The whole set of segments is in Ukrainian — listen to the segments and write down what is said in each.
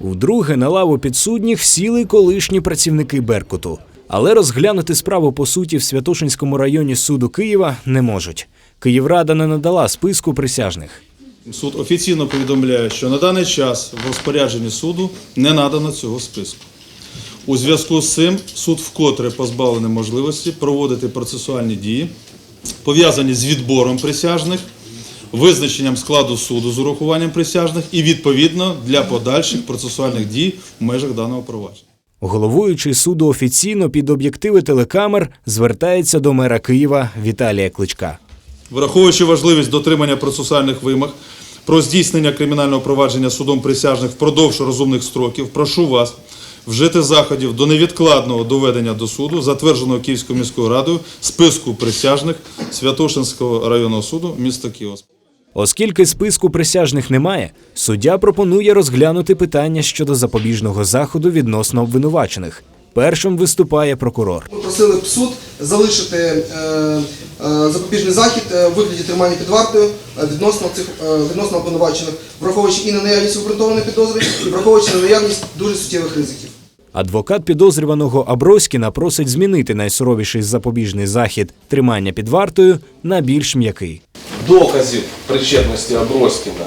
Вдруге на лаву підсудніх сіли колишні працівники Беркуту. Але розглянути справу по суті в Святошинському районі суду Києва не можуть. Київрада не надала списку присяжних. Суд офіційно повідомляє, що на даний час в розпорядженні суду не надано цього списку. У зв'язку з цим суд вкотре позбавлений можливості проводити процесуальні дії, пов'язані з відбором присяжних, визначенням складу суду з урахуванням присяжних і відповідно для подальших процесуальних дій в межах даного провадження. Головуючий суду офіційно під об'єктиви телекамер звертається до мера Києва Віталія Кличка. Враховуючи важливість дотримання процесуальних вимог про здійснення кримінального провадження судом присяжних впродовж розумних строків, прошу вас вжити заходів до невідкладного доведення до суду, затвердженого Київською міською радою, списку присяжних Святошинського районного суду міста Києва. Оскільки списку присяжних немає, суддя пропонує розглянути питання щодо запобіжного заходу відносно обвинувачених. Першим виступає прокурор. Ми просили б суд залишити е, е, запобіжний захід е, вигляді тримання під вартою е, відносно цих е, відносно обвинувачених, враховуючи і на наявність обґрунтованої підозри, і враховуючи на наявність дуже суттєвих ризиків. Адвокат підозрюваного Аброськіна просить змінити найсуровіший запобіжний захід тримання під вартою на більш м'який. Доказів причетності Аброськіна,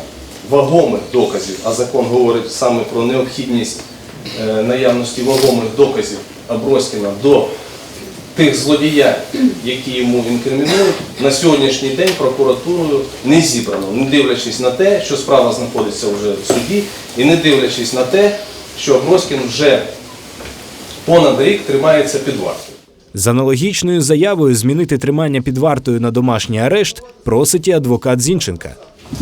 вагомих доказів, а закон говорить саме про необхідність е, наявності вагомих доказів Аброськіна до тих злодіянь, які йому інкримінують, на сьогоднішній день прокуратурою не зібрано, не дивлячись на те, що справа знаходиться вже в суді, і не дивлячись на те, що Аброськін вже понад рік тримається під вартою. З аналогічною заявою змінити тримання під вартою на домашній арешт просить і адвокат Зінченка.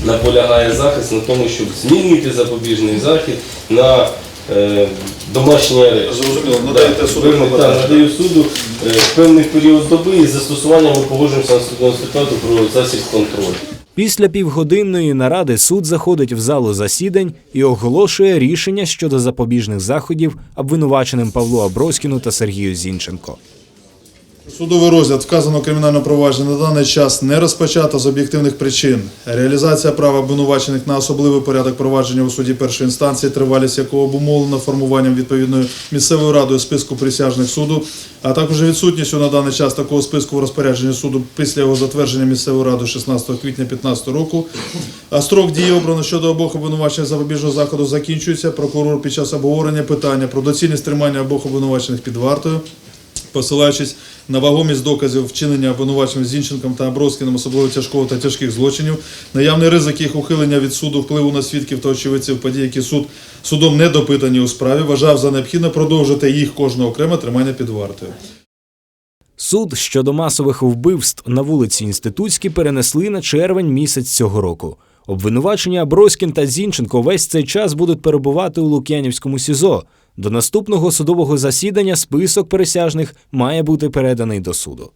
наполягає захист на тому, щоб змінити запобіжний захід на е, домашній арешт. Зрозуміло, надаєте суду так, надаю суду е, певний період доби і з застосуванням ми погоджуємося на судовому статуту про засіб контролю. Після півгодинної наради суд заходить в залу засідань і оголошує рішення щодо запобіжних заходів обвинуваченим Павлу Аброськіну та Сергію Зінченко. Судовий розгляд вказаного кримінального провадження на даний час не розпочато з об'єктивних причин. Реалізація права обвинувачених на особливий порядок провадження у суді першої інстанції, тривалість якого обумовлена формуванням відповідної місцевою радою списку присяжних суду, а також відсутністю на даний час такого списку в розпорядженні суду після його затвердження місцевою радою 16 квітня 2015 року. А строк дії обрано щодо обох обвинувачених запобіжного заходу закінчується. Прокурор під час обговорення питання про доцільність тримання обох обвинувачених під вартою посилаючись на вагомість доказів вчинення обвинуваченим Зінченком та Абровським особливо тяжкого та тяжких злочинів, наявний ризик їх ухилення від суду впливу на свідків та очевидців подій, які суд судом не допитані у справі, вважав за необхідне продовжити їх кожного окремо тримання під вартою. Суд щодо масових вбивств на вулиці Інститутській перенесли на червень місяць цього року. Обвинувачення Броськін та Зінченко весь цей час будуть перебувати у Лук'янівському СІЗО. До наступного судового засідання список присяжних має бути переданий до суду.